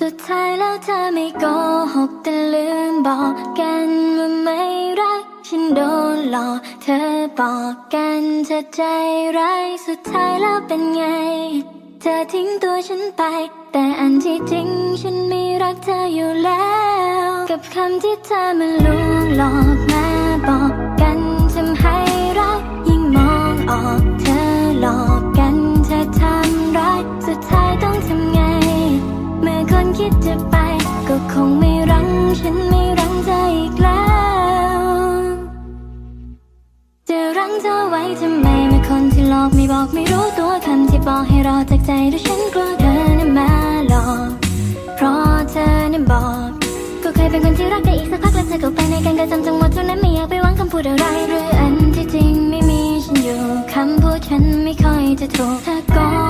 สุดท้ายแล้วเธอไม่โกหกแต่ลืมบอกกันว่าไม่รัก ฉันโดนหลอกเธอบอกกันเธอใจร้ายสุดท้ายแล้วเป็นไง เธอทิ้งตัวฉันไป แต่อันที่จริงฉันไม่รักเธออยู่แล้ว กับคำที่เธอมาลวงหลอกมาบอก คิดจะไป ก็คงไม่รังฉันไม่รังเธออีกแล้ว จะรั้งเธอไว้ทำไมเมื่อคนที่หลอกไม่บอกไม่รู้ตัวคำที่บอกให้รอจากใจด้วยฉันกลัวเธอนั้นมาหลอก เพราะเธอนั้นบอก ก็เคยเป็นคนที่รักได้อีกสักพักแล้วเธอก็ไปในกันก็จำจังหวะเท่านั้นไม่อยากไปหวังคำพูดอะไรหรืออันที่จริงไม่มีฉันอยู่คำพูดฉันไม่ค่อยจะถูกเธอโก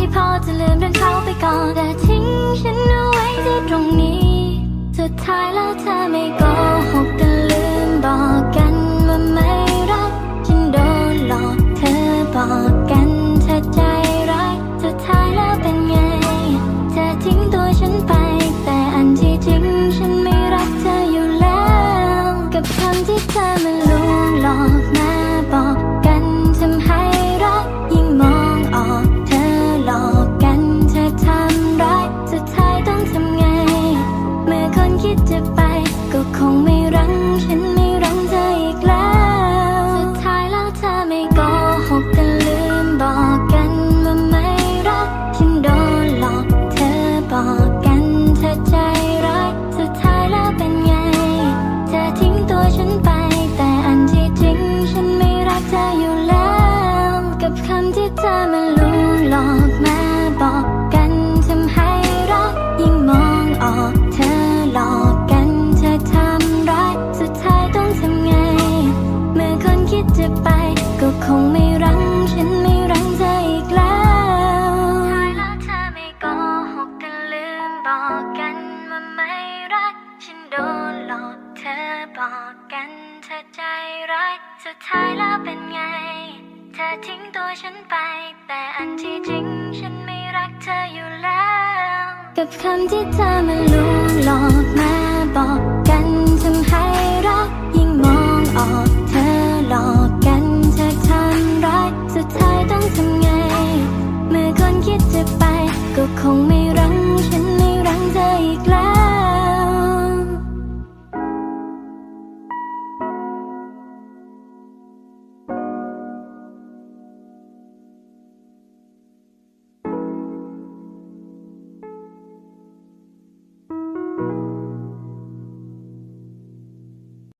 หันมากอดให้พอจะลืมเรื่องเขาไปก่อนแต่ทิ้งฉันเอาไว้ที่ตรงนี้ สุดท้ายแล้วเธอไม่โกหกแต่ลืมบอกกันว่าไม่รัก ฉันโดนหลอกเธอบอกกันเธอใจร้ายสุดท้ายแล้วเป็นไง เธอทิ้งตัวฉันไป แต่อันที่จริงฉันไม่รักเธออยู่แล้ว กับคำที่เธอมาลวงหลอกมา ก็คงไม่รังฉันไม่รังเธออีกแล้วท้ายแล้วเธอไม่โกหกแต่ลืมบอกกันว่าไม่รัก ฉันโดนหลอกเธอบอกกันเธอใจร้ายสุดท้ายแล้วเป็นไง เธอทิ้งตัวฉันไป แต่อันที่จริงฉันไม่รักเธออยู่แล้ว กับคำที่เธอมาลวงหลอกมาบอกกันทำให้ ก็คงไม่รังฉันไม่รังเธออีกแล้ว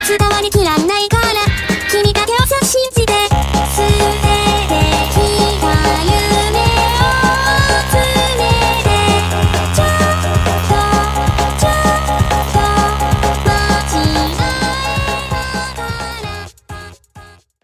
伝わりきらない